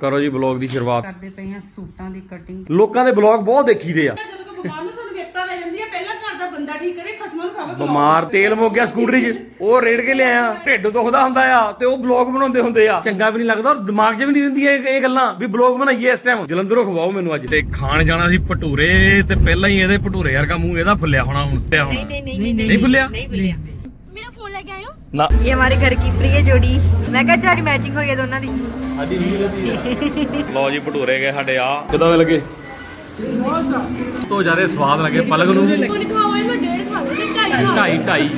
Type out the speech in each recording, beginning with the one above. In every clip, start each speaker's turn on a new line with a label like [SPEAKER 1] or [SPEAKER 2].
[SPEAKER 1] ਕਰੋ ਜੀ ਬਲੌਗ ਦੀ ਸ਼ੁਰੂਆਤ।
[SPEAKER 2] ਕਰਦੇ ਪਏ ਆ ਸੂਟਾਂ ਦੀ ਕਟਿੰਗ
[SPEAKER 1] ਲੋਕਾਂ ਦੇ ਬਲੌਗ ਬਹੁਤ ਦੇਖੀਦੇ ਆ।
[SPEAKER 3] ਬਿਮਾਰ
[SPEAKER 1] ਤੇਲ ਮੁੱਕ ਗਿਆ ਸਕੂਟਰੀ 'ਚ ਉਹ ਰੇੜ ਕੇ ਲਿਆਇਆ ਢਿੱਡ ਦੁਖਦਾ ਹੁੰਦਾ ਆ ਤੇ ਉਹ ਬਲੌਗ ਬਣਾਉਂਦੇ ਹੁੰਦੇ ਆ। ਚੰਗਾ ਵੀ ਨਹੀਂ ਲੱਗਦਾ ਔਰ ਦਿਮਾਗ 'ਚ ਵੀ ਨਹੀਂ ਰਹਿੰਦੀ ਇਹ ਇਹ ਗੱਲਾਂ ਵੀ ਬਲੌਗ ਬਣਾਈਏ ਇਸ ਟਾਈਮ ਜਲੰਧਰੋਂ ਖਵਾਓ ਮੈਨੂੰ ਅੱਜ। ਤੇ ਖਾਣ ਜਾਣਾ ਸੀ ਭਟੂਰੇ ਤੇ ਪਹਿਲਾਂ ਹੀ ਇਹਦੇ ਭਟੂਰੇ ਵਰਗਾ ਮੂੰਹ ਇਹਦਾ ਫੁੱਲਿਆ ਹੋਣਾ ਹੁਣ। ਨਹੀਂ ਨਹੀਂ ਨਹੀਂ ਨਹੀਂ ਫੁੱਲਿਆ?
[SPEAKER 4] ਨਹੀਂ ਫੁੱਲਿਆ। ਮੇਰਾ ਫੋਨ ਲੈ ਕੇ ਆਇਓ।
[SPEAKER 1] ਨਾ
[SPEAKER 5] ये हमारे घर की प्रिय जोड़ी मैं कहा चारी मैचिंग हो गई दोनों दी
[SPEAKER 1] ਸਾਡੀ ਰੀਲ ਦੀ ਲਓ ਜੀ ਭਟੂਰੇ ਗਏ ਸਾਡੇ ਆ ਕਿਦਾਂ ਦੇ ਲੱਗੇ ਤੋਂ ਜ਼ਿਆਦਾ ਸਵਾਦ ਲੱਗੇ ਪਲਕ ਨੂੰ
[SPEAKER 4] फोन खाओ मैं डेढ़ खा लो ढाई खा
[SPEAKER 1] ਢਾਈ ਢਾਈ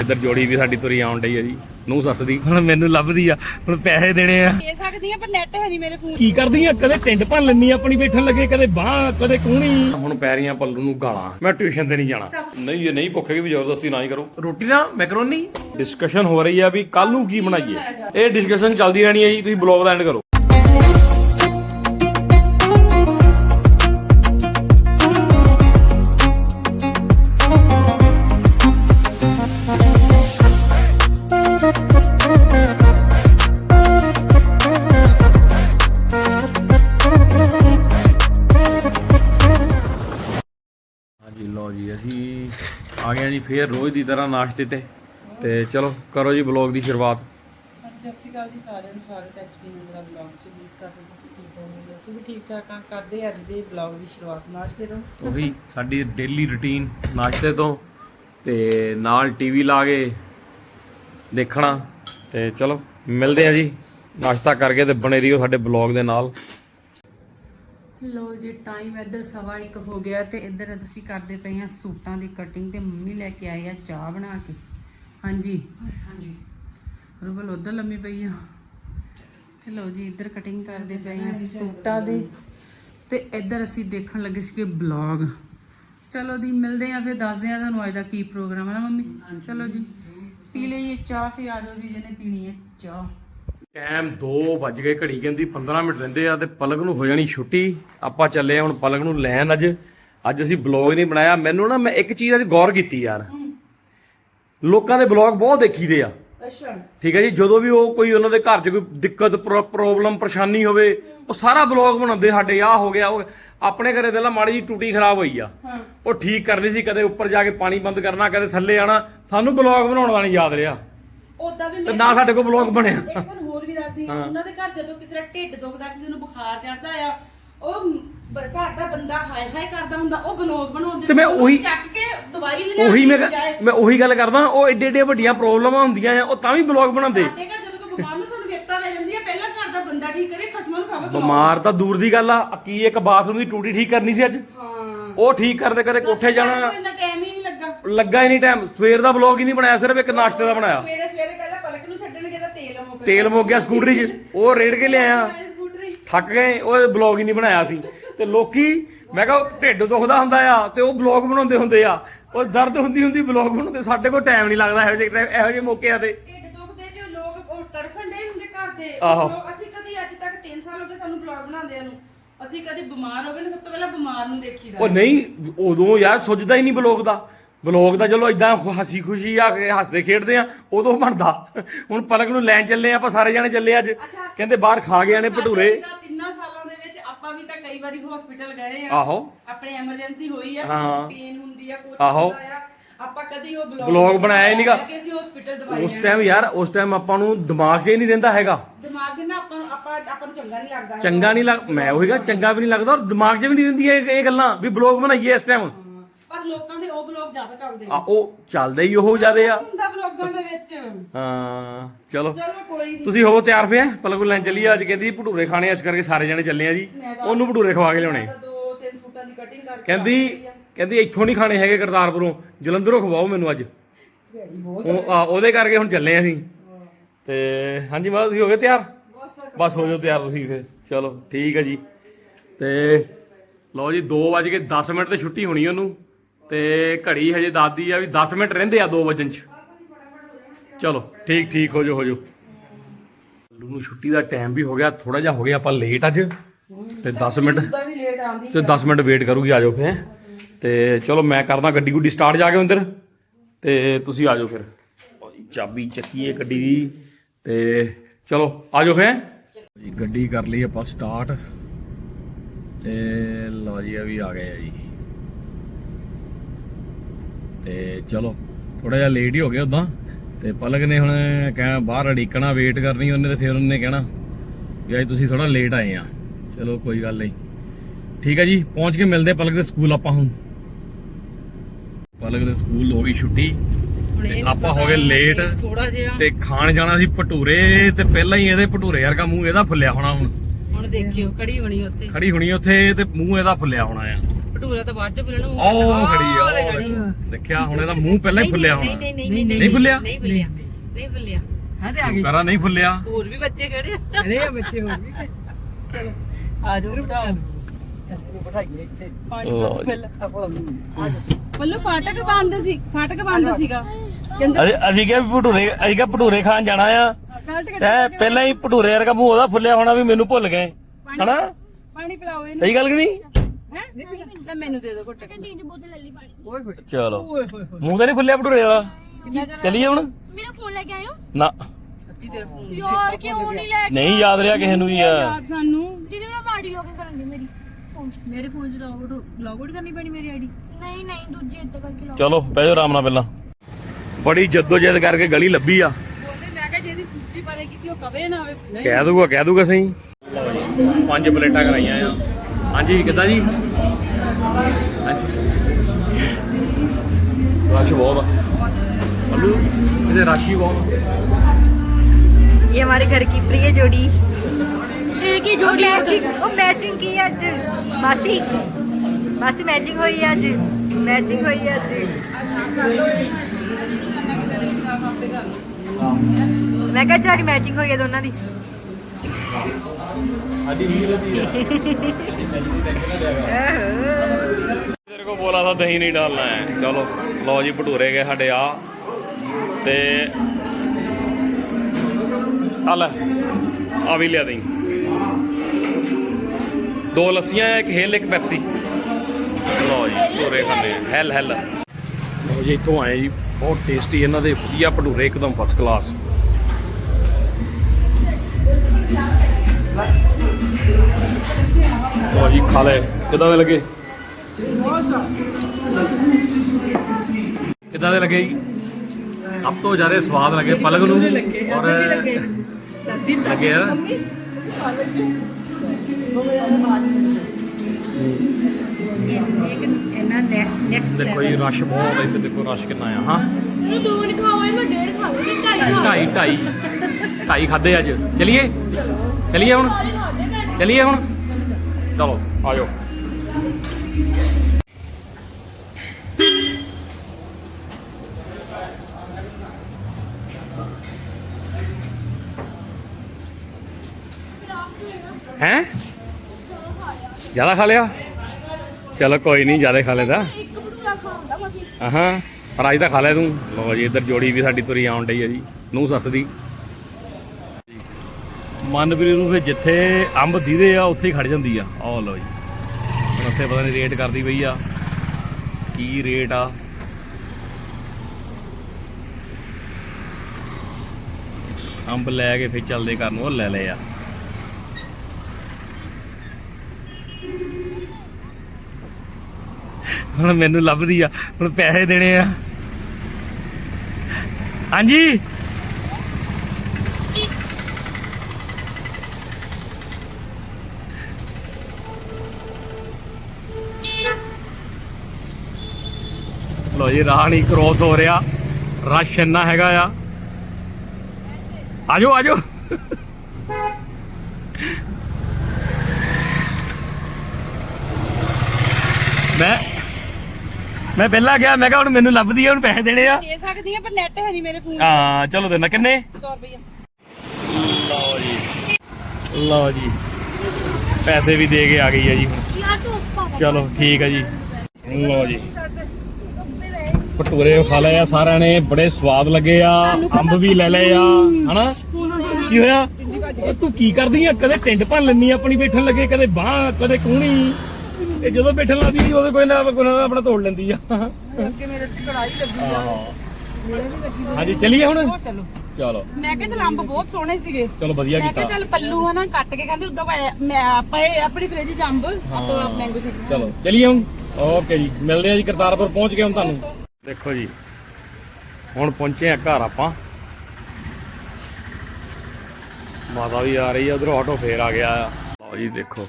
[SPEAKER 1] ਇੱਧਰ ਜੋੜੀ ਵੀ ਸਾਡੀ ਤੁਰੀ ਆਉਣ ਡਈ ਆ ਜੀ ਨੂੰ ਸੱਸ ਦੀ ਹੁਣ ਮੈਨੂੰ ਲੱਭਦੀ ਆ ਹੁਣ ਪੈਸੇ ਦੇਣੇ ਆ।
[SPEAKER 3] ਦੇ ਸਕਦੀ ਆ ਪਰ ਨੈਟ ਹੈ ਨਹੀਂ ਮੇਰੇ ਫੋਨ
[SPEAKER 1] ਕੀ ਕਰਦੀ ਆ ਕਦੇ ਟਿੰਡ ਭੰਨ ਲੈਣੀ ਆਪਣੀ ਬੈਠਣ ਲੱਗੇ ਕਦੇ ਬਾਹ ਕਦੇ ਕੂਣੀ ਹੁਣ ਪੈ ਰਹੀਆਂ ਪੱਲੂ ਨੂੰ ਗਾਲਾਂ। ਮੈਂ ਟਿਊਸ਼ਨ ਤੇ ਨਹੀਂ ਜਾਣਾ। ਨਹੀਂ ਇਹ ਨਹੀਂ ਭੁੱਖੇਗੀ ਵੀ ਜ਼ਬਰਦਸਤੀ ਨਾ ਹੀ ਕਰੋ। ਰੋਟੀ ਨਾ ਮੈਕਰੋਨੀ? ਡਿਸਕਸ਼ਨ ਹੋ ਰਹੀ ਆ ਵੀ ਕੱਲ ਨੂੰ ਕੀ ਬਣਾਈਏ। ਇਹ ਡਿਸਕਸ਼ਨ ਚੱਲਦੀ ਰਹਿਣੀ ਹੈ ਜੀ ਤੁਸੀਂ ਬਲੌਗ ਦਾ ਐਂਡ ਕਰੋ। ਆ ਗਏ ਹਾਂ ਜੀ ਫੇਰ ਰੋਜ਼ ਦੀ ਤਰ੍ਹਾਂ ਨਾਸ਼ਤੇ ਤੇ। ਤੇ ਚਲੋ ਕਰੋ ਜੀ ਬਲੌਗ ਦੀ ਸ਼ੁਰੂਆਤ।
[SPEAKER 2] ਸਤਿ ਸ਼੍ਰੀ ਅਕਾਲ ਜੀ ਸਾਰਿਆਂ ਨੂੰ। ਸਵਾਗਤ ਹੈ ਐਚਪੀ ਨੰਬਰ ਦਾ ਬਲੌਗ ਚ ਉਮੀਦ ਕਰਦੇ ਹਾਂ ਤੁਸੀਂ ਠੀਕ ਹੋਵੋਗੇ? ਅਸੀਂ ਵੀ ਠੀਕ ਠਾਕ ਹਾਂ। ਕਰਦੇ ਹਾਂ ਅੱਜ ਦੇ ਬਲੌਗ ਦੀ ਸ਼ੁਰੂਆਤ ਨਾਸ਼ਤੇ ਤੋਂ।
[SPEAKER 1] ਉਹੀ ਸਾਡੀ ਡੇਲੀ ਰੁਟੀਨ ਨਾਸ਼ਤੇ ਤੋਂ ਤੇ ਨਾਲ ਟੀਵੀ ਲਾ ਕੇ ਦੇਖਣਾ। ਤੇ ਚਲੋ ਮਿਲਦੇ ਆ ਜੀ। ਨਾਸ਼ਤਾ ਕਰਕੇ ਤੇ ਬਣੇ ਰਹੀਓ ਸਾਡੇ ਬਲੌਗ ਦੇ ਨਾਲ।
[SPEAKER 2] ਲੋ ਜੀ ਟਾਈਮ ਇੱਧਰ ਸਵਾ ਇੱਕ ਹੋ ਗਿਆ ਤੇ ਇੱਧਰ ਅਸੀਂ ਕਰਦੇ ਪਏ ਆ ਸੂਟਾਂ ਦੀ ਕਟਿੰਗ ਤੇ ਮੰਮੀ ਲੈ ਕੇ ਆਏ ਆ ਚਾਹ ਬਣਾ ਕੇ। ਹਾਂਜੀ। ਹਾਂਜੀ। ਰੁਬਲ ਉਧਰ ਲੰਮੀ ਪਈ ਆ। ਤੇ ਲਓ ਜੀ ਇੱਧਰ ਕਟਿੰਗ ਕਰਦੇ ਪਏ ਆ ਸੂਟਾਂ ਦੇ। ਤੇ ਇੱਧਰ ਅਸੀਂ ਦੇਖਣ ਲੱਗੇ ਸੀਗੇ ਬਲੌਗ ਚਲੋ ਦੀ ਮਿਲਦੇ ਆ ਫਿਰ ਦੱਸਦੇ ਆ ਤੁਹਾਨੂੰ ਅੱਜ ਦਾ ਕੀ ਪ੍ਰੋਗਰਾਮ ਹੈ ਨਾ ਮੰਮੀ? ਚਲੋ ਜੀ ਪੀ ਲਈਏ ਚਾਹ ਫਿਰ ਆ ਜਾਓ ਵੀ ਜਿਹਨੇ ਪੀਣੀ ਹੈ ਚਾਹ।
[SPEAKER 1] ਟਾਈਮ 2 ਵੱਜ ਗਏ ਘੜੀ ਕਹਿੰਦੀ 15 ਮਿੰਟ ਰਹਿੰਦੇ ਆ ਤੇ ਪਲਕ ਨੂੰ ਹੋ ਜਾਣੀ ਛੁੱਟੀ। ਆਪਾਂ ਚੱਲੇ ਆ ਹੁਣ ਪਲਕ ਨੂੰ ਲੈਣ ਅੱਜ। ਅੱਜ ਅਸੀਂ ਬਲੌਗ ਨਹੀਂ ਬਣਾਇਆ। ਮੈਨੂੰ ਨਾ ਮੈਂ ਇੱਕ ਚੀਜ਼ ਅੱਜ ਗੌਰ ਕੀਤੀ ਯਾਰ। ਲੋਕਾਂ ਦੇ ਬਲੌਗ ਬਹੁਤ ਦੇਖੀਦੇ ਆ।
[SPEAKER 3] ਅੱਛਾ।
[SPEAKER 1] ਠੀਕ ਹੈ ਜੀ? ਜਦੋਂ ਵੀ ਉਹ ਕੋਈ ਉਹਨਾਂ ਦੇ ਘਰ 'ਚ ਕੋਈ ਦਿੱਕਤ ਪ੍ਰੋਬਲਮ ਪਰੇਸ਼ਾਨੀ ਹੋਵੇ ਉਹ ਸਾਰਾ ਬਲੌਗ ਬਣਾਉਂਦੇ ਸਾਡੇ। ਆਹ ਹੋ ਗਿਆ ਉਹ। ਆਪਣੇ ਘਰੇ ਦੇ ਲਾ ਮਾੜੀ ਜੀ ਟੂਟੀ ਖਰਾਬ ਹੋਈ ਆ। ਉਹ ਠੀਕ ਕਰਨੀ ਸੀ ਕਦੇ ਉੱਪਰ ਜਾ ਕੇ ਪਾਣੀ ਬੰਦ ਕਰਨਾ ਕਦੇ ਥੱਲੇ ਆਣਾ। ਸਾਨੂੰ ਬਲੌਗ ਬਣਾਉਣ ਦਾ ਨਹੀਂ ਯਾਦ ਰਿਹਾ।
[SPEAKER 3] ਉਦਾਂ ਵੀ
[SPEAKER 1] ਤੇ ਨਾ ਸਾਡੇ ਕੋਲ ਬਲੌਗ ਬਣਿਆ।
[SPEAKER 3] ਇੱਕ ਤੁਹਾਨੂੰ ਹੋਰ ਵੀ ਦੱਸਦੀ ਹਾਂ। ਉਹਨਾਂ ਦੇ ਘਰ ਜਦੋਂ ਕਿਸੇ ਦਾ ਢਿੱਡ ਦੁਖਦਾ ਕਿਸੇ ਨੂੰ ਬੁਖਾਰ ਚੜਦਾ ਆ ਉਹ ਬ- ਘਰ ਦਾ ਬੰਦਾ ਹਾਏ ਹਾਏ ਕਰਦਾ ਹੁੰਦਾ ਉਹ ਬਲੌਗ ਬਣਾਉਂਦੇ
[SPEAKER 1] ਤੇ ਮੈਂ
[SPEAKER 3] ਉਹਨੂੰ
[SPEAKER 1] ਉਹੀ-
[SPEAKER 3] ਚੱਕ ਕੇ ਦਵਾਈ ਲੈ
[SPEAKER 1] ਉਹੀ ਮੈਂ ਮੈਂ ਉਹੀ ਗੱਲ ਕਰਦਾ ਉਹ ਏਡੇ ਏਡੇ ਵੱਡੀਆਂ ਪ੍ਰੋਬਲਮਾਂ ਹੁੰਦੀਆਂ ਆ ਉਹ ਤਾਂ ਵੀ ਬਲੌਗ ਬਣਾਉਂਦੇ।
[SPEAKER 3] ਸਾਡੇ ਘਰ ਜਦੋਂ ਕੋਈ ਬਿਮਾਰ ਨੂੰ ਸਾਨੂੰ ਵਿਪਤਾ ਪੈ ਜਾਂਦੀ ਹੈ ਪਹਿਲਾਂ ਘਰ ਦਾ ਬੰਦਾ ਠੀਕ ਕਰੇ ਖਸਮਾਂ ਨੂੰ ਖਾਵੇ
[SPEAKER 1] ਬਿਮਾਰ ਤਾਂ ਦੂਰ ਦੀ ਗੱਲ ਆ ਆ ਕੀ ਇੱਕ ਬਾਥਰੂਮ ਦੀ ਟੂਟੀ ਠੀਕ ਕਰਨੀ ਸੀ ਅੱਜ?
[SPEAKER 3] ਹਾਂ।
[SPEAKER 1] ਉਹ ਠੀਕ ਕਰਦੇ ਕਦੇ ਕੋਠੇ ਜਾਣਾ
[SPEAKER 3] ਕੋਈ ਇੰਨਾ ਟਾਈਮ ਹੀ ਨਹੀਂ ਲੱਗਾ।
[SPEAKER 1] ਲੱਗਾ ਹੀ ਨਹੀਂ ਟਾਈਮ ਸਵੇਰ ਦਾ ਬਲੌਗ ਹੀ ਨਹੀਂ ਬਣਾਇਆ ਸਿਰਫ ਇੱਕ ਨਾਸ਼ਤੇ ਦਾ ਬਣਾਇਆ।
[SPEAKER 3] ਸਵੇਰੇ ਸਵੇਰੇ ਪਹਿਲਾਂ ਪਲਕ ਨੂੰ ਛੱਡਣਗੇ ਤਾਂ ਤੇਲ ਮੁੱਕ
[SPEAKER 1] ਗਿਆ ਸਕੂਟਰੀ 'ਚ। ਉਹ ਰੇੜ ਕੇ ਲਿਆਇਆ।
[SPEAKER 3] ਸਕੂਟਰੀ।
[SPEAKER 1] ਥੱਕ ਗਏ। ਉਹ ਬਲੌਗ ਹੀ ਨਹੀਂ ਬਣਾਇਆ ਸੀ। ਤੇ ਲੋਕੀ ਮੈਂ ਕਿਹਾ ਢਿੱਡ ਦੁਖਦਾ ਹੁੰਦਾ ਆ ਤੇ ਉਹ ਬਲੌਗ ਬਣਾਉਂਦੇ ਹੁੰਦੇ ਆ। ਉਹ ਦਰਦ ਹੁੰਦੀ ਹੁੰਦੀ ਬਲੌਗ ਬਣਾਉਂਦੇ। ਸਾਡੇ ਕੋਲ ਟਾਈਮ ਨਹੀਂ ਲੱਗਦਾ ਇਹੋ ਜਿਹੇ ਇਹੋ ਜਿਹੇ ਮੌਕਿਆਂ ਤੇ।
[SPEAKER 3] ਢਿੱਡ ਦੁਖਦੇ ਜੋ ਲੋਕ ਉਹ ਤੜਫਣ ਦੇ ਹੁੰਦੇ ਘਰ ਦੇ।
[SPEAKER 1] ਆਹੋ।
[SPEAKER 3] ਲੋਕ ਅਸੀਂ ਕਦੀ ਅੱਜ ਤੱਕ 3 ਸਾਲ ਹੋ ਗਏ ਸਾਨੂੰ ਬਲੌਗ ਬਣਾਉਂਦਿਆਂ ਨੂੰ। ਅਸੀਂ ਕਦੀ ਬਿਮਾਰ ਹੋ ਗਏ ਨਾ ਸਭ ਤੋਂ ਪਹਿਲਾਂ ਬਿਮਾਰ ਨੂੰ ਦੇਖੀਦਾ।
[SPEAKER 1] ਉਹ ਨਹੀਂ ਉਦੋਂ ਯਾਰ ਸੁੱਝਦਾ ਹੀ ਨਹੀਂ ਬਲੌਗ ਦਾ। ਬਲੌਗ ਦਾ ਚਲੋ ਇਦਾਂ ਹਸੀ ਖੁਸ਼ੀ ਆ ਕੇ ਹੱਸਦੇ ਖੇਡਦੇ ਆ ਉਦੋਂ ਬਣਦਾ। ਹੁਣ ਪਲਕ ਨੂੰ ਲੈਣ ਚੱਲੇ ਆ ਆਪਾਂ ਸਾਰੇ ਜਾਣੇ ਚੱਲੇ ਅੱਜ। ਕਹਿੰਦੇ ਬਾਹਰ ਖਾ ਗਏ ਨੇ ਭਟੂਰੇ।
[SPEAKER 3] ਸਾਡੇ ਤਾਂ ਤਿੰਨਾਂ ਸਾਲਾਂ ਦੇ ਵਿੱਚ ਆਪਾਂ ਵੀ ਤਾਂ ਕਈ ਵਾਰੀ ਹਸਪੀਟਲ ਗਏ ਆ।
[SPEAKER 1] ਆਹੋ।
[SPEAKER 3] ਆਪਣੇ ਐਮਰਜੈਂਸੀ ਹੋਈ ਆ
[SPEAKER 1] ਹਾਂ।
[SPEAKER 3] ਕਿਸੇ ਪੇਨ ਹੁੰਦੀ ਆ ਕੁਝ
[SPEAKER 1] ਆਹੋ।
[SPEAKER 3] ਹੁੰਦਾ ਆ। ਆਪਾਂ ਕਦੀ ਉਹ ਬਲੌਗ
[SPEAKER 1] ਬਣਾਇਆ ਹੀ ਨੀਗਾ।
[SPEAKER 3] ਕਿ ਅਸੀਂ ਹਸਪੀਟਲ ਦਵਾਈ
[SPEAKER 1] ਉਸ ਟਾਈਮ ਯਾਰ ਉਸ ਟਾਈਮ ਆਪਾਂ ਨੂੰ ਦਿਮਾਗ 'ਚ ਹੀ ਨਹੀਂ ਰਹਿੰਦਾ ਹੈਗਾ।
[SPEAKER 3] ਦਿਮਾਗ ਦੇ ਨਾ ਆਪਾਂ ਨੂੰ ਆਪਾਂ ਆਪਾਂ ਨੂੰ ਚੰਗਾ ਨਹੀਂ ਲੱਗਦਾ
[SPEAKER 1] ਚੰਗਾ ਨਹੀਂ ਲੱਗ ਮੈਂ ਉਹੀ ਕਹਾਂ ਚੰਗਾ ਵੀ ਨਹੀਂ ਲੱਗਦਾ ਔਰ ਦਿਮਾਗ 'ਚ ਵੀ ਨਹੀਂ ਰਹਿੰਦੀ ਇਹ ਇਹ ਗੱਲਾਂ ਵੀ ਬਲੌਗ ਬਣਾਈਏ ਇਸ ਟਾਈਮ
[SPEAKER 3] ਪਰ ਲੋਕਾਂ ਦੇ ਉਹ ਬਲੌਗ ਜ਼ਿਆਦਾ ਚੱਲਦੇ ਆ
[SPEAKER 1] ਆ ਉਹ ਚੱਲਦੇ ਹੀ ਉਹ ਜਿਆਦੇ ਆ।
[SPEAKER 3] ਹੁੰਦਾ ਬਲੌਗਾਂ ਦੇ ਵਿੱਚ।
[SPEAKER 1] ਹਾਂ ਚਲੋ।
[SPEAKER 3] ਚਲੋ ਕੋਈ ਨੀ।
[SPEAKER 1] ਤੁਸੀਂ ਹੋਵੋ ਤਿਆਰ ਪਿਆ ਪਲਕ ਨੂੰ ਲੈਣ ਅੱਜ ਕਹਿੰਦੀ ਭਟੂਰੇ ਖਾਣੇ ਇਸ ਕਰਕੇ ਸਾਰੇ ਜਣੇ ਚੱਲੇ ਆ ਜੀ। ਉਹਨੂੰ ਭਟੂਰੇ ਖਵਾ ਕੇ ਲਿਆਉਣੇ।
[SPEAKER 3] ਤਾਂ ਦੋ ਤਿੰਨ ਸੂਟਾਂ ਦੀ ਕਟਿੰਗ ਕਰਕੇ
[SPEAKER 1] ਕਹਿੰਦੀ ਕਹਿੰਦੀ ਇੱਥੋਂ ਨਹੀਂ ਖਾਣੇ ਹੈਗੇ ਕਰਤਾਰਪੁਰੋਂ। ਜਲੰਧਰੋਂ ਖਵਾਓ ਮੈਨੂੰ ਅੱਜ। ਉਹ ਆ, ਉਹਦੇ ਕਰਕੇ ਹੁਣ ਚੱਲੇ ਆ ਅਸੀਂ। ਤੇ ਹਾਂਜੀ ਮਾਂ ਤੁਸੀਂ ਹੋ ਗਏ ਤਿਆਰ? ਬਸ ਹੋ ਜਾਓ ਤਿਆਰ ਤੁਸੀਂ ਫਿਰ। ਚਲੋ ਠੀਕ ਹੈ ਜੀ। ਤੇ ਲਓ ਜੀ 2 ਵਜ ਕੇ 10 ਮਿੰਟ ਤੇ ਛੁੱਟੀ ਹੋਣੀ ਉਹਨੂੰ। ਤੇ ਘੜੀ ਹਜੇ ਦੱਸਦੀ ਆ ਵੀ 10 ਮਿੰਟ ਰਹਿੰਦੇ ਆ 2 ਵਜਣ ਚ। ਚਲੋ ਠੀਕ ਠੀਕ ਹੋ ਜਾਓ ਹੋ ਜਾਓ। ਲੱਲੂ ਨੂੰ ਛੁੱਟੀ ਦਾ ਟਾਈਮ ਵੀ ਹੋ ਗਿਆ ਥੋੜਾ ਜਿਹਾ ਹੋ ਗਿਆ ਆਪਾਂ ਲੇਟ ਅੱਜ। ਤੇ 10 ਮਿੰਟ
[SPEAKER 3] ਤਾਂ ਵੀ ਲੇਟ ਆਉਂਦੀ
[SPEAKER 1] ਤੇ 10 ਮਿੰਟ ਵੇਟ ਕਰੂਗੀ ਆ ਜਾਓ ਫਿਰ ਤੇ ਚਲੋ ਮੈਂ ਕਰਦਾ ਗੱਡੀ ਗੁੱਡੀ ਸਟਾਰਟ ਜਾ ਕੇ ਅੰਦਰ ਤੇ ਤੁਸੀਂ ਆ ਜਾਓ ਫਿਰ। ਚਾਬੀ ਚੱਕੀਏ ਗੱਡੀ ਦੀ। ਤੇ ਚਲੋ ਆ ਜਾਓ ਜੀ ਗੱਡੀ ਕਰ ਲਈ ਆਪਾਂ ਸਟਾਰਟ ਤੇ ਲਓ ਜੀ ਆ ਵੀ ਆ ਗਏ ਆ ਜੀ। ਤੇ ਚਲੋ ਥੋੜਾ ਜਿਹਾ ਲੇਟ ਹੀ ਹੋ ਗਿਆ ਉਦਾਂ। ਤੇ ਪਲਕ ਨੇ ਹੁਣ ਕਹਿ ਬਾਹਰ ਅੜੀਕਣਾ ਵੇਟ ਕਰਨੀ ਉਹਨੇ ਤੇ ਫਿਰ ਉਹਨੇ ਕਹਿਣਾ ਵੀ ਅੱਜ ਤੁਸੀਂ ਥੋੜਾ ਲੇਟ ਆਏ ਆ। ਚਲੋ ਕੋਈ ਗੱਲ ਨਹੀਂ। ਠੀਕ ਹੈ ਜੀ ਪਹੁੰਚ ਕੇ ਮਿਲਦੇ ਪਲਕ ਦੇ ਸਕੂਲ ਆਪਾਂ ਹੁਣ। ਪਲਕ ਦੇ ਸਕੂਲ ਹੋ ਗਈ ਛੁੱਟੀ। ਆਪਾਂ ਹੋ ਗਏ ਲੇਟ ਤੇ ਖਾਣ ਜਾਣਾ ਸੀ ਭਟੂਰੇ ਤੇ ਪਹਿਲਾਂ ਹੀ ਇਹਦੇ ਭਟੂਰੇ ਵਰਗਾ ਮੂੰਹ ਇਹਦਾ ਫੁੱਲਿਆ ਹੋਣਾ ਹੁਣ।
[SPEAKER 2] ਹੁਣ ਦੇਖਿਓ ਕੜੀ ਬਣੀ ਉੱਥੇ।
[SPEAKER 1] ਖੜੀ ਹੋਣੀ ਉੱਥੇ ਤੇ ਮੂੰਹ ਇਹਦਾ ਫੁੱਲਿਆ ਹੋਣਾ ਆ।
[SPEAKER 2] ਭਟੂਰਾ ਤਾਂ ਬਾਅਦ ਚ ਫੁੱਲਣਾ
[SPEAKER 1] ਉਹ ਖੜੀ ਆ। ਦੇਖਿਆ ਹੁਣ ਇਹਦਾ ਮੂੰਹ ਪਹਿਲਾਂ ਹੀ ਫੁੱਲਿਆ ਹੋਣਾ।
[SPEAKER 2] ਨਹੀਂ ਨਹੀਂ ਨਹੀਂ
[SPEAKER 1] ਨਹੀਂ ਫੁੱਲਿਆ?
[SPEAKER 2] ਨਹੀਂ ਫੁੱਲਿਆ। ਨਹੀਂ ਫੁੱਲਿਆ। ਹਾਂ ਤੇ ਆ ਗਈ।
[SPEAKER 1] ਕਰਾ ਨਹੀਂ ਫੁੱਲਿਆ।
[SPEAKER 2] ਹੋਰ ਵੀ ਬੱਚੇ ਖੜੇ ਆ। ਬੱਚੇ ਹੋਰ ਵੀ ਚਲੋ ਆ ਜਾਓ ਬਿਠਾ ਬਿਠਾਈਏ ਇੱਥੇ।
[SPEAKER 1] ਲਓ ਜੀ।
[SPEAKER 3] ਪੱਲੂ ਫਾਟਕ ਬੰਦ ਸੀ ਫਾਟਕ ਬੰਦ ਸੀਗਾ। ਕਹਿੰਦਾ
[SPEAKER 1] ਅਸੀਂ ਕਿਹਾ ਭਟੂਰੇ ਅਸੀਂ ਕਿਹਾ ਭਟੂਰੇ ਖਾਣ ਜਾਣਾ ਆ। ਤੇ ਪਹਿਲਾਂ ਹੀ ਭਟੂਰੇ ਵਰਗਾ ਮੂੰਹ ਉਹਦਾ ਫੁੱਲਿਆ ਹੋਣਾ ਵੀ ਮੈਨੂੰ ਭੁੱਲ ਗਏ। ਹਨਾ?
[SPEAKER 3] ਪਾਣੀ ਪਿਲਾਓ ਇਹਨੂੰ।
[SPEAKER 1] ਸਹੀ ਗੱਲ ਕਿ ਨਹੀਂ?
[SPEAKER 3] ਹੈ? ਲੈ ਮੈਨੂੰ ਦੇ ਦਿਓ ਘੁੱਟ
[SPEAKER 4] ਕੰਟੀਨ ਦੀ ਬੋਤਲ ਲੈ ਲਈ ਪਾਣੀ
[SPEAKER 1] ਚਲੋ। ਮੂੰਹ ਤਾਂ ਨਹੀਂ ਫੁੱਲਿਆ ਭਟੂਰੇ ਵਾਲਾ। ਚਲੀਏ ਹੁਣ?
[SPEAKER 4] ਮੇਰਾ ਫੋਨ ਲੈ ਕੇ ਆਇਓ।
[SPEAKER 1] ਨਾ।
[SPEAKER 2] ਸੱਚੀ ਤੇਰਾ ਫੋਨ
[SPEAKER 4] ਯਾਰ ਕਿਉਂ ਨਹੀਂ ਲੈ ਕੇ
[SPEAKER 1] ਨਹੀਂ ਯਾਦ ਰਿਹਾ ਕਿਸੇ ਨੂੰ ਵੀ ਆ।
[SPEAKER 3] ਯਾਦ ਸਾਨੂੰ।
[SPEAKER 4] ਦੀਦੀ ਮੈਂ ਪਾਰਟੀ ਲੌਗਿਨ ਕਰਾਂਗੀ ਮੇਰੀ ਫੋਨ 'ਚ।
[SPEAKER 5] ਮੇਰੇ ਫੋਨ 'ਚ ਲੌਗਆਊਟ ਲੌਗਆਊਟ ਕਰਨੀ ਪੈਣੀ ਮੇਰੀ ਆਈਡੀ
[SPEAKER 4] ਨਹੀਂ ਨਹੀਂ ਦੂਜੀ ਇੱਦਾਂ ਕਰਕੇ ਲੌਗ
[SPEAKER 1] ਚਲੋ ਬਹਿ ਜਾਓ ਆਰਾਮ ਨਾਲ ਪਹਿਲਾਂ। ਬੜੀ ਜੱਦੋ-ਜਹਿਦ ਕਰਕੇ ਗਲੀ ਲੱਭੀ ਆ।
[SPEAKER 3] ਉਹਨੇ ਮੈਂ ਕਿਹਾ ਜਿਹਦੀ ਸਕੂਟਰੀ ਵਾਲੇ ਕੀਤੀ ਉਹ ਕਵੇ ਨਾ ਆਵੇ
[SPEAKER 1] ਕਹਿ ਦੂਗਾ ਕਹਿ ਦੂਗਾ ਸਹੀ। ਪੰਜ ਪਲੇਟਾਂ ਕਰਾਈਆਂ ਆ। ਹਾਂਜੀ ਕਿੱਦਾਂ ਜੀ ਹਾਂਜੀ ਰਸ਼ ਬਹੁਤ ਆ ਹਲੂ ਇਹਦੇ ਰਾਸ਼ੀ ਬਹੁਤ ਆ
[SPEAKER 5] ਇਹ ਹਮਾਰੇ ਘਰ की प्रिय जोड़ी
[SPEAKER 4] एक ही
[SPEAKER 5] ਉਹ
[SPEAKER 4] जोड़ी
[SPEAKER 5] ਮੈਚਿੰਗ ਉਹ ਮੈਚਿੰਗ ਕੀ ਹੈ ਅੱਜ ਮਾਸੀ ਮਾਸੀ ਮੈਚਿੰਗ ਹੋਈ ਹੈ ਅੱਜ ਮੈਚਿੰਗ ਹੋਈ ਹੈ ਅੱਜ ਮੈਂ ਕਿਹਾ ਤੁਹਾਡੀ ਮੈਚਿੰਗ ਹੋਈ ਹੈ ਦੋਨਾਂ ਦੀ
[SPEAKER 1] ਸਾਡੀ ਹੀਰ ਦੀ ਆ। ਤੇਰੇ ਕੋ ਬੋਲਾ ਤਾਂ ਦਹੀਂ ਨਹੀਂ ਡਾਲਣਾ ਹੈ। ਚਲੋ, ਲਓ ਜੀ, ਭਟੂਰੇ ਗਏ ਸਾਡੇ ਆ। ਤੇ ਆ ਲੈ, ਆ ਵੀ ਲਿਆ ਦਹੀਂ। ਦੋ ਲੱਸੀਆਂ, ਇੱਕ ਹੇਲ, ਇੱਕ ਪੈਪਸੀ। ਲਓ ਜੀ, ਭਟੂਰੇ ਖਾਂਦੇ ਹੈਲ ਹੈਲ। ਲਓ ਜੀ, ਇੱਥੋਂ ਆਏ ਜੀ, ਬਹੁਤ ਟੇਸਟੀ ਇਹਨਾਂ ਦੇ ਵਧੀਆ ਭਟੂਰੇ, ਇੱਕਦਮ ਫਸਟ ਕਲਾਸ ਲਓ ਜੀ ਖਾ ਲੈ। ਕਿਦਾਂ ਦੇ ਲੱਗੇ? ਕਿਦਾਂ ਦੇ ਲੱਗੇ ਜੀ? ਸਭ ਤੋਂ ਜ਼ਿਆਦਾ ਸਵਾਦ ਲੱਗੇ ਪਲਕ ਨੂੰ ਔਰ ਲੱਗੇ। ਆ
[SPEAKER 2] ਇੱਕ ਇਹਨਾਂ ਨੈਕਸਟ
[SPEAKER 1] ਦੇਖੋ ਜੀ ਰਸ਼ ਬਹੁਤ ਹੈ ਇੱਥੇ ਦੇਖੋ ਰਸ਼ ਕਿੰਨਾ ਆ ਹਾਂ।
[SPEAKER 4] ਦੋ ਨਹੀਂ ਖਾਵਾਂ ਮੈਂ ਡੇਢ ਖਾ ਲੂੰਗੀ ਢਾਈ
[SPEAKER 1] ਢਾਈ ਢਾਈ। ਢਾਈ ਖਾਦੇ ਅੱਜ। ਚਲਿਏ? ਚਲਿਏ ਹੁਣ? ਚਲਿਏ ਹੁਣ? ਚਲੋ, ਆਜੋ। ਹੈ? ਜ਼ਿਆਦਾ ਖਾ ਲਿਆ? ਚਲੋ ਕੋਈ ਨਹੀਂ, ਜ਼ਿਆਦਾ ਖਾ ਲੈਦਾ
[SPEAKER 4] ਇੱਕ ਭਟੂਰਾ ਖਾਉਂਦਾ ਮਸੀ
[SPEAKER 1] ਹਾਂ ਪਰ ਅੱਜ ਤਾਂ ਖਾ ਲੈ ਤੂੰ। ਲੋ ਜੀ, ਇੱਧਰ ਜੋੜੀ ਵੀ ਸਾਡੀ ਤੁਰੀ ਆਉਣ ਡਈ ਆ ਜੀ। ਨੂੰ ਸੱਸ ਦੀ। ਮਨਪ੍ਰੀਤ ਨੂੰ ਫਿਰ ਜਿੱਥੇ ਅੰਬ ਦੀਦੇ ਆ, ਉੱਥੇ ਹੀ ਖੜ ਜਾਂਦੀ ਆ। ਆਹ ਲੋ ਜੀ। ਹੁਣ ਉੱਥੇ ਪਤਾ ਨਹੀਂ ਰੇਟ ਕਰਦੀ ਪਈ ਆ। ਕੀ ਰੇਟ ਆ? ਅੰਬ ਲੈ ਕੇ ਫਿਰ ਚੱਲਦੇ ਘਰ ਨੂੰ, ਉਹ ਲੈ ਲਏ ਆ। ਹੁਣ ਮੈਨੂੰ ਲੱਭਦੀ ਆ, ਹੁਣ ਪੈਸੇ ਦੇਣੇ ਆ। ਹਾਂਜੀ? ਲੋ ਜੀ ਰਾਹ ਨਹੀਂ ਕ੍ਰੋਸ ਹੋ ਰਿਹਾ। ਰਸ਼ ਇੰਨਾ ਹੈਗਾ ਆ। ਆਜੋ ਆਜੋ। ਮੈਂ ਮੈਂ ਪਹਿਲਾਂ ਗਿਆ ਮੈਂ ਕਿਹਾ ਹੁਣ ਮੈਨੂੰ ਲੱਭਦੀ ਆ ਹੁਣ ਪੈਸੇ ਦੇਣੇ ਆ।
[SPEAKER 3] ਦੇ ਸਕਦੀ ਆ ਪਰ ਨੈਟ ਹੈ ਨਹੀਂ ਮੇਰੇ ਫੋਨ
[SPEAKER 1] ਹਾਂ ਚਲੋ ਦੇਣਾ। ਕਿੰਨੇ?
[SPEAKER 3] 100 ਰੁਪਏ
[SPEAKER 1] ਲਓ ਜੀ। ਲਓ ਜੀ। ਪੈਸੇ ਵੀ ਦੇ ਕੇ ਆ ਗਈ ਆ ਜੀ ਚਲੋ ਠੀਕ ਆ ਜੀ। ਲਓ ਜੀ। ਭਟੂਰੇ ਖਾ ਲਏ ਆ ਸਾਰਿਆਂ ਨੇ ਬੜੇ ਸਵਾਦ ਲੱਗੇ ਆ ਅੰਬ ਵੀ ਲੈ ਲਏ ਆ ਹਨਾ? ਕੀ ਹੋਇਆ? ਉਹ ਤੂੰ ਕੀ ਕਰਦੀ ਆ? ਕਦੇ ਟਿੰਡ ਭੰਨ ਲੈਣੀ ਆਪਣੀ ਬੈਠਣ ਲੱਗੇ ਕਦੇ ਬਾਹ ਕਦੇ ਕੂਣੀ ਇਹ ਜਦੋਂ ਬੈਠਣ ਲੱਗਦੀ ਉਹਦੇ ਕੋਈ ਨਾ ਕੋਈ ਨਾ ਆਪਣਾ ਤੋੜ ਲੈਂਦੀ ਆ।
[SPEAKER 2] ਅੱਗੇ ਮੇਰੇ ਤੇ ਕੜਾਈ ਲੱਗੀ
[SPEAKER 1] ਹਾਂਜੀ ਚਲੀਏ ਹੁਣ?
[SPEAKER 2] ਚਲੋ।
[SPEAKER 1] ਚਲੋ।
[SPEAKER 3] ਮੈਂ ਕਿਹਾ ਚਲ ਅੰਬ ਬਹੁਤ ਸੋਹਣੇ ਸੀਗੇ।
[SPEAKER 1] ਚਲੋ ਵਧੀਆ
[SPEAKER 3] ਮੈਂ ਕਿਹਾ
[SPEAKER 1] ਕੀਤਾ।
[SPEAKER 3] ਚੱਲ ਪੱਲੂ ਹਨਾ ਕੱਟ ਕੇ ਕਹਿੰਦੇ ਉਦਾਂ ਮੈਂ ਪਏ ਆਪਣੀ ਫ੍ਰਿਜ 'ਚ ਅੰਬ ਆਪੋ ਮੈਂਗੋ ਸ਼ੇਕ
[SPEAKER 1] ਚਲੋ ਚਲੀਏ ਹੁਣ? ਓਕੇ ਜੀ ਮਿਲਦੇ ਆ ਜੀ ਕਰਤਾਰਪੁਰ ਪਹੁੰਚ ਗਏ ਹੁਣ ਤੁਹਾਨੂੰ। ਦੇਖੋ ਜੀ ਹੁਣ ਪਹੁੰਚੇ ਆ ਘਰ ਆਪਾਂ। ਮਾਤਾ ਵੀ ਆ ਰਹੀ ਆ ਉਧਰ ਆਟੋ ਫੇਰ ਆ ਗਿਆ। ਆ ਲਓ ਜੀ ਦੇਖੋ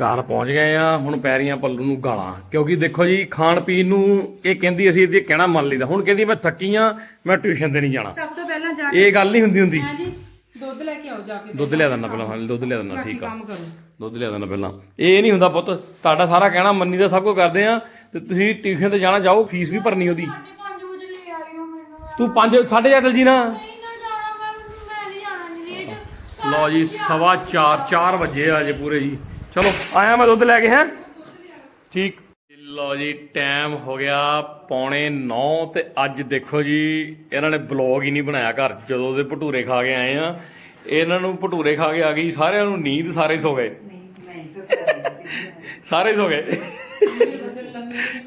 [SPEAKER 1] ਘਰ ਪਹੁੰਚ ਗਏ ਆ ਹੁਣ ਪੈ ਰਹੀਆਂ ਪੱਲੂ ਨੂੰ ਗਾਲਾਂ। ਕਿਉਂਕਿ ਦੇਖੋ ਜੀ ਖਾਣ ਪੀਣ ਨੂੰ ਇਹ ਕਹਿੰਦੀ ਅਸੀਂ ਇਹਦੇ ਕਹਿਣਾ ਮੰਨ ਲਈਦਾ। ਹੁਣ ਕਹਿੰਦੀ ਮੈਂ ਥੱਕੀ ਆ ਮੈਂ ਟਿਊਸ਼ਨ ਤੇ ਨਹੀਂ ਜਾਣਾ।
[SPEAKER 3] ਸਭ ਤੋਂ ਪਹਿਲਾਂ ਜਾ
[SPEAKER 1] ਇਹ ਗੱਲ ਨਹੀਂ ਹੁੰਦੀ ਹੁੰਦੀ।
[SPEAKER 3] ਹਾਂ ਜੀ? ਦੁੱਧ ਲੈ ਕੇ ਆਓ ਜਾ ਕੇ
[SPEAKER 1] ਦੁੱਧ ਲਿਆ ਦੇਣਾ ਪਹਿਲਾਂ ਹਾਂ ਦੁੱਧ ਲਿਆ ਦੇਣਾ ਠੀਕ ਆ।
[SPEAKER 3] ਕੰਮ ਕਰੋ।
[SPEAKER 1] ਦੁੱਧ ਲਿਆ ਦੇਣਾ ਪਹਿਲਾਂ। ਇਹ ਨਹੀਂ ਹੁੰਦਾ ਪੁੱਤ ਤੁਹਾਡਾ ਸਾਰਾ ਕਹਿਣਾ ਮੰਨੀ ਦਾ ਸਭ ਕੁਝ ਕਰਦੇ ਆ ਤੇ ਤੁਸੀਂ ਟਿਊਸ਼ਨ ਤੇ ਜਾਣਾ ਜਾਓ ਫੀਸ ਵੀ ਭਰਨੀ ਉਹਦੀ।
[SPEAKER 4] 5 ਵਜੇ ਲੈ ਆਈ ਹੋ ਮੈਨੂੰ
[SPEAKER 1] ਤੂੰ 5 8:30 ਜੀ ਨਾ।
[SPEAKER 4] ਨਹੀਂ ਨਾ ਜਾਣਾ ਮੈਂ ਮੈਂ ਨਹੀਂ ਜਾਣਾ ਨਹੀਂ ਲੇਟ
[SPEAKER 1] ਲਓ ਜੀ ਸਵਾ 4 4 ਵਜੇ ਆ ਜੇ ਪੂਰੇ ਜੀ। ਚਲੋ ਆਇਆ ਮੈਂ ਦੁੱਧ ਲੈ ਕੇ ਹੈ? ਠੀਕ। ਲਓ ਜੀ ਟਾਈਮ ਹੋ ਗਿਆ ਪੌਣੇ 9 ਤੇ ਅੱਜ ਦੇਖੋ ਜੀ ਇਹਨਾਂ ਨੇ ਬਲੌਗ ਹੀ ਨਹੀਂ ਬਣਾਇਆ ਘਰ ਜਦੋਂ ਦੇ ਭਟੂਰੇ ਖਾ ਕੇ ਆਏ ਆ। ਇਹਨਾਂ ਨੂੰ ਭਟੂਰੇ ਖਾ ਕੇ ਆ ਗਈ ਸਾਰਿਆਂ ਨੂੰ ਨੀਂਦ ਸਾਰੇ ਸੋ ਗਏ। ਸਾਰੇ ਸੋ ਗਏ।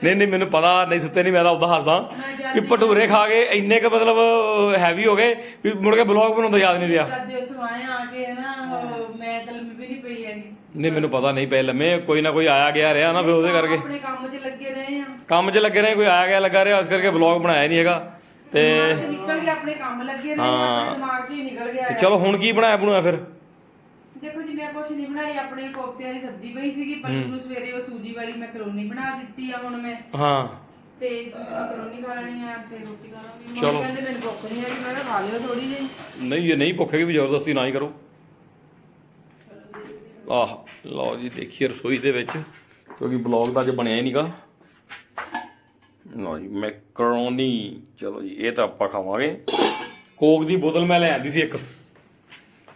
[SPEAKER 1] ਨਹੀਂ ਨਹੀਂ ਮੈਨੂੰ ਪਤਾ ਨਹੀਂ ਸੁੱਤੇ ਨਹੀਂ ਮੈਂ ਤਾਂ ਉਦਾਂ ਹੱਸਦਾ। ਕਿ ਭਟੂਰੇ ਖਾ ਕੇ ਇੰਨੇ ਕ ਮਤਲਬ ਹੈਵੀ ਹੋ ਗਏ ਵੀ ਮੁੜ ਕੇ ਬਲੌਗ ਬਣਾਉਂਦਾ ਯਾਦ ਨਹੀਂ ਰਿਹਾ।
[SPEAKER 3] ਕਰਦੇ ਉੱਥੋਂ ਆਏ ਆ ਕੇ ਨਾ ਉਹ ਮੈਂ ਤਾਂ ਲੰਮੀ ਵੀ ਨਹੀਂ ਪਈ ਹੈਗੀ।
[SPEAKER 1] ਨਹੀਂ ਮੈਨੂੰ ਪਤਾ ਨਹੀਂ ਪਏ ਲੰਮੇ ਕੋਈ ਨਾ ਕੋਈ ਆਇਆ ਗਿਆ ਰਿਹਾ ਨਾ ਫਿਰ ਉਹਦੇ ਕਰਕੇ।
[SPEAKER 3] ਆਪਣੇ ਕੰਮ 'ਚ ਲੱਗੇ ਰਹੇ ਆ।
[SPEAKER 1] ਕੰਮ 'ਚ ਲੱਗੇ ਰਹੇ ਕੋਈ ਆਇਆ ਗਿਆ ਲੱਗਾ ਰਿਹਾ ਉਸ ਕਰਕੇ ਬਲੌਗ ਬਣਾਇਆ ਨਹੀਂ ਹੈਗਾ। ਤੇ
[SPEAKER 3] ਨਿਕਲ ਗਿਆ ਆਪਣੇ ਕੰਮ ਲੱਗੇ ਰਹੇ ਆਪਣੇ ਦਿਮਾਗ 'ਚ ਹੀ ਨਿਕਲ ਗਿਆ ਹੈ।
[SPEAKER 1] ਚਲੋ ਹੁਣ ਕੀ ਬਣਾਇਆ ਬਣਾਇਆ ਫਿਰ?
[SPEAKER 3] ਦੇਖੋ ਜੀ ਮੈਂ ਕੁਛ ਨਹੀਂ ਬਣਾਈ ਆਪਣੇ ਕੋਫਤਿਆਂ ਦੀ ਸਬਜ਼ੀ ਪਈ ਸੀਗੀ ਪੱਲੂ ਨੂੰ ਸਵੇਰੇ ਉਹ ਸੂਜੀ ਵਾਲੀ ਮੈਕਰੋਨੀ ਬਣਾ ਦਿੱਤੀ ਆ ਹੁਣ ਮੈਂ।
[SPEAKER 1] ਹਾਂ।
[SPEAKER 3] ਤੇ ਮੈਕਰੋਨੀ ਖਾ ਲੈਣੀ ਆ ਤੇ ਰੋਟੀ ਖਾ ਲਾਂਗੀ
[SPEAKER 1] ਚਲੋ।
[SPEAKER 3] ਕਹਿੰਦੇ ਮੈਨੂੰ ਭੁੱਖ ਨਹੀਂ ਹੈਗੀ ਮੈਂ ਕਿਹਾ ਖਾ ਲਿਓ ਥੋੜੀ ਜਿਹੀ।
[SPEAKER 1] ਨਹੀਂ ਇਹ ਨਹੀਂ ਭੁੱਖੇਗੀ ਵੀ ਜ਼ਬਰਦਸਤੀ ਨਾ ਹੀ ਕਰੋ। ਆਹ ਲਓ ਜੀ ਦੇਖੀਏ ਰਸੋਈ ਦੇ ਵਿੱਚ ਕਿਉਂਕਿ ਬਲੌਗ ਤਾਂ ਅੱਜ ਬਣਿਆ ਹੀ ਨਹੀਂਗਾ ਲਓ ਜੀ ਮੈਕਰੋਨੀ। ਚਲੋ ਜੀ ਇਹ ਤਾਂ ਆਪਾਂ ਖਾਵਾਂਗੇ। ਕੋਕ ਦੀ ਬੋਤਲ ਮੈਂ ਲੈ ਆਂਦੀ ਸੀ ਇੱਕ।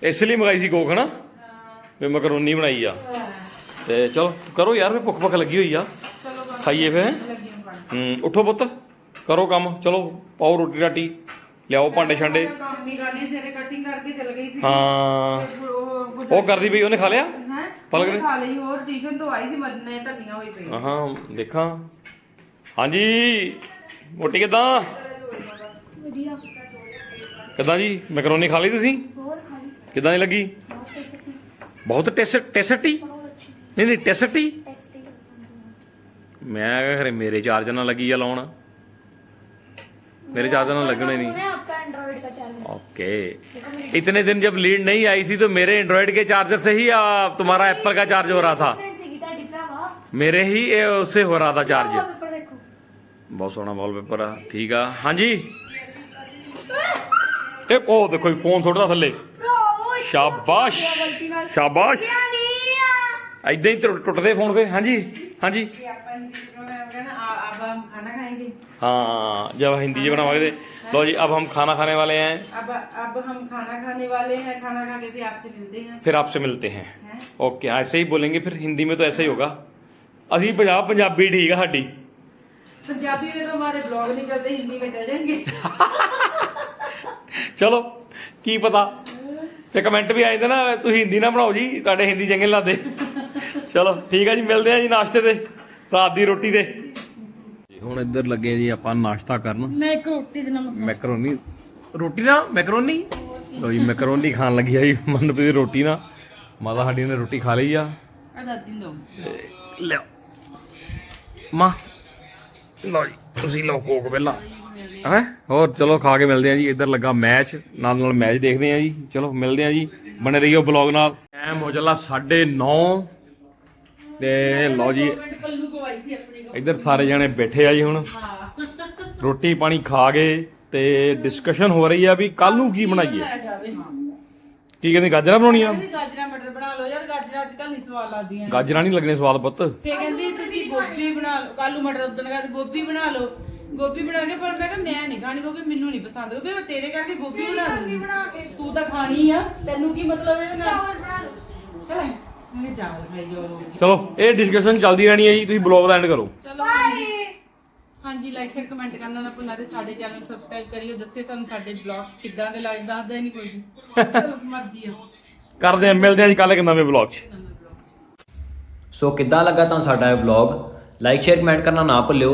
[SPEAKER 1] ਇਸ ਲਈ ਮੰਗਾਈ ਸੀ ਕੋਕ ਹਨਾ? ਵੀ ਮੈਕਰੋਨੀ ਬਣਾਈ ਆ। ਤੇ ਚਲੋ ਕਰੋ ਯਾਰ ਫੇ ਭੁੱਖ ਭੁੱਖ ਲੱਗੀ ਹੋਈ ਆ। ਖਾਈਏ ਫੇ ਹੂੰ? ਉੱਠੋ ਪੁੱਤ ਕਰੋ ਕੰਮ। ਚਲੋ ਪਾਓ ਰੋਟੀ ਰਾਟੀ ਲਿਆਓ ਭਾਂਡੇ ਛਾਂਡੇ।
[SPEAKER 3] ਕੰਮ ਨਹੀਂ ਕਰ ਲਈ ਸਵੇਰੇ ਕਟਿੰਗ ਕਰਕੇ ਚਲ ਗਈ ਸੀ
[SPEAKER 1] ਹਾਂ
[SPEAKER 3] ਉਹ
[SPEAKER 1] ਕਰਦੀ ਪਈ ਉਹਨੇ ਖਾ ਲਿਆ?
[SPEAKER 3] ਹੈ?
[SPEAKER 1] ਪਲਕ ਨੇ?
[SPEAKER 3] ਖਾ ਲਈ ਹੋਰ ਟਿਊਸ਼ਨ ਤੋਂ ਆਈ ਸੀ ਮਰਨੇ ਧੱਲੀਆਂ ਹੋਈ ਪਈ।
[SPEAKER 1] ਹਾਂ ਦੇਖਾਂ। ਹਾਂਜੀ ਮੋਟੀ ਕਿਦਾਂ?
[SPEAKER 4] ਵਧੀਆ।
[SPEAKER 1] ਕਿਦਾਂ ਜੀ? ਮੈਕਰੋਨੀ ਖਾ ਲਈ ਤੁਸੀਂ?
[SPEAKER 4] ਹੋਰ ਖਾਲੀ
[SPEAKER 1] ਕਿਦਾਂ ਦੀ ਲੱਗੀ?
[SPEAKER 4] ਬਹੁਤ ਟੇਸਟ
[SPEAKER 1] ਟੇਸਟੀ
[SPEAKER 4] ਬਹੁਤ ਅੱਛੀ
[SPEAKER 1] ਨਹੀਂ ਨਹੀਂ ਟੇਸਟੀ
[SPEAKER 4] ਟੇਸਟੀ
[SPEAKER 1] ਮੈਂ ਕਿਹਾ ਖਰੇ ਮੇਰੇ ਚਾਰਜਰ ਨਾਲ ਲੱਗੀ ਆ ਲਾਉਣ मेरे चार्जर ना लगना ही नहीं
[SPEAKER 4] मैंने आपका एंड्रॉइड का चार्जर
[SPEAKER 1] ओके इतने दिन जब लीड नहीं आई थी तो मेरे एंड्रॉइड के चार्जर से ही आ, तुम्हारा एप्पल का चार्ज हो रहा था
[SPEAKER 4] फ्रेंड सीगी ਤੁਹਾਡੀ ਭਰਾਵਾ
[SPEAKER 1] मेरे ही ए, उससे हो रहा था चार्ज
[SPEAKER 4] पेपर देखो
[SPEAKER 1] ਬਹੁਤ ਸੋਹਣਾ ਵਾਲਪੇਪਰ ਆ ਠੀਕ ਆ ਹਾਂਜੀ ਇਹ ਉਹ ਦੇਖੋ ਫੋਨ ਸੁੱਟਦਾ ਥੱਲੇ
[SPEAKER 4] ਭਰਾਵੋ
[SPEAKER 1] ਸ਼ਾਬਾਸ਼ ਸ਼ਾਬਾਸ਼ ਐਦਾਂ ਹੀ ਟੁੱਟ- ਟੁੱਟਦੇ ਫੋਨ ਫੇ ਹਾਂਜੀ ਹਾਂਜੀ
[SPEAKER 3] कि अपन हिंदी में कहना आ- अब हम खाना खाएंगे
[SPEAKER 1] हाँ जब हिंदी में बनाओगे लो जी अब हम खाना खाने वाले हैं
[SPEAKER 3] अब अब हम खाना खाने वाले हैं खाना खा के भी आपसे मिलते हैं
[SPEAKER 1] फिर आपसे मिलते हैं
[SPEAKER 3] हैं?
[SPEAKER 1] ओके हाँ ऐसे ही बोलेंगे फिर हिंदी में तो ऐसा ही होगा ਅਸੀਂ ਪੰਜਾਬ ਪੰਜਾਬੀ ਠੀਕ ਆ ਸਾਡੀ
[SPEAKER 3] पंजाबी में तो हमारे ब्लॉग नहीं चलते हिंदी में चल जाएंगे
[SPEAKER 1] ਚਲੋ ਕੀ ਪਤਾ ਤੇ ਕਮੈਂਟ ਵੀ ਆਏ ਜਾਂਦੇ ਨਾ ਤੁਸੀਂ ਹਿੰਦੀ ਨਾ ਬਣਾਓ ਜੀ ਤੁਹਾਡੇ ਹਿੰਦੀ ਚੰਗੇ ਲੱਗਦੇ। ਚਲੋ ਠੀਕ ਹੈ ਜੀ ਮਿਲਦੇ ਆ ਜੀ ਨਾਸ਼ਤੇ ਤੇ ਰਾਤ ਦੀ ਰੋਟੀ ਤੇ। ਹੁਣ ਇੱਧਰ ਲੱਗੇ ਜੀ ਆਪਾਂ ਨਾਸ਼ਤਾ ਕਰਨ। ਮੈਕਰੋਨੀ ਰੋਟੀ ਨਾ ਮੈਕਰੋਨੀ? ਲੋ ਜੀ ਮੈਕਰੋਨੀ ਖਾਣ ਲੱਗੀ ਆ ਜੀ ਮਨਪ੍ਰੀਤ ਰੋਟੀ ਨਾ। ਮਾਤਾ ਸਾਡੀ ਨੇ ਰੋਟੀ ਖਾ ਲਈ ਆ। ਆ ਦਾਦੀ ਲੋ ਜੀ ਤੁਸੀਂ ਲੋ ਕੋਕ ਪਹਿਲਾਂ। ਹੈ? ਹੋਰ ਚਲੋ ਖਾ ਕੇ ਮਿਲਦੇ ਆ ਜੀ। ਇੱਧਰ ਲੱਗਾ ਮੈਚ। ਨਾਲ ਨਾਲ ਮੈਚ ਦੇਖਦੇ ਆ ਜੀ। ਚਲੋ ਮਿਲਦੇ ਆ ਜੀ। ਬਣੇ ਰਹੀਓ ਬਲੌਗ ਨਾਲ। ਟਾਈਮ ਹੋ ਜਲਾ 9:30 ਤੇ ਲਓ ਜੀ ਇੱਧਰ ਸਾਰੇ ਜਣੇ ਬੈਠੇ ਆ ਜੀ ਹੁਣ। ਰੋਟੀ ਪਾਣੀ ਖਾ ਕੇ ਤੇ ਡਿਸਕਸ਼ਨ ਹੋ ਰਹੀ ਆ ਵੀ ਕੱਲ ਨੂੰ ਕੀ ਬਣਾਈਏ। ਕੀ ਕਹਿੰਦੇ ਗਾਜਰਾ ਬਣਾਉਣੀਆਂ?
[SPEAKER 3] ਗਾਜਰਾ ਮਟਰ ਬਣਾ ਲਓ। ਯਾਰ ਗਾਜਰਾ ਅੱਜ ਕੱਲ ਨਹੀਂ ਸਵਾਲ ਆਦੀਆਂ
[SPEAKER 1] ਗਾਜਰਾ ਨਹੀਂ ਲੱਗਣੇ ਸਵਾਲ ਪੁੱਤ।
[SPEAKER 3] ਤੇ ਕਹਿੰਦੀ ਤੁਸੀਂ ਗੋਭੀ ਬਣਾ ਲਓ। ਕੱਲ ਮਟਰ ਉਦੋਂ ਕਹਿੰਦੇ ਗੋਭੀ ਗੋਭੀ ਬਣਾ ਕੇ ਪਰ ਮੈਂ ਕਿਹਾ ਮੈਂ ਨਹੀਂ ਖਾਣੀ ਗੋਭੀ ਮੈਨੂੰ ਨਹੀਂ ਪਸੰਦ ਗੋਭੀ ਮੈਂ ਤੇਰੇ ਕਰਕੇ ਗੋਭੀ ਬਣਾ ਦੂੰਗੀ
[SPEAKER 4] ਬਣਾ ਕੇ।
[SPEAKER 3] ਤੂੰ ਤਾਂ ਖਾਣੀ ਆ ਤੈਨੂੰ ਕੀ ਮਤਲਬ ਇਹਦੇ ਨਾਲ?
[SPEAKER 4] ਚਾਵਲ ਬਣਾ ਲਓ।
[SPEAKER 3] ਚਲ ਮੈਂ ਚਾਵਲ ਖਾਈ ਜਾਓ ਰੋਜ਼।
[SPEAKER 1] ਚਲੋ ਇਹ ਡਿਸਕਸ਼ਨ ਚੱਲਦੀ ਰਹਿਣੀ ਹੈ ਜੀ ਤੁਸੀਂ ਬਲੌਗ ਦਾ ਐਂਡ ਕਰੋ।
[SPEAKER 3] ਚਲੋ ਹਾਂਜੀ। ਹਾਂਜੀ ਲਾਈਕ ਸ਼ੇਅਰ ਕਮੈਂਟ ਕਰਨਾ ਨਾ ਭੁੱਲਣਾ ਤੇ ਸਾਡੇ ਚੈਨਲ ਨੂੰ ਸਬਸਕ੍ਰਾਈਬ ਕਰਿਓ। ਦੱਸਿਓ ਤੁਹਾਨੂੰ ਸਾਡੇ ਬਲੌਗ ਕਿੱਦਾਂ ਦੇ ਲੱਗਦੇ ਦੱਸਦਾ ਹੀ ਨਹੀਂ ਕੋਈ ਵੀ। ਚਲੋ ਮਰਜ਼ੀ ਆ।
[SPEAKER 1] ਕਰਦੇ ਆ ਮਿਲਦੇ ਆ ਜੀ ਕੱਲ ਇੱਕ ਨਵੇਂ ਬਲੌਗ 'ਚ।
[SPEAKER 6] ਸੋ ਕਿੱਦਾਂ ਲੱਗਾ ਤੁਹਾਨੂੰ ਸਾਡਾ ਇਹ ਵਲੌਗ ਲਾਈਕ ਸ਼ੇਅਰ ਕਮੈਂਟ ਕਰਨਾ ਨਾ ਭੁੱਲਿਓ।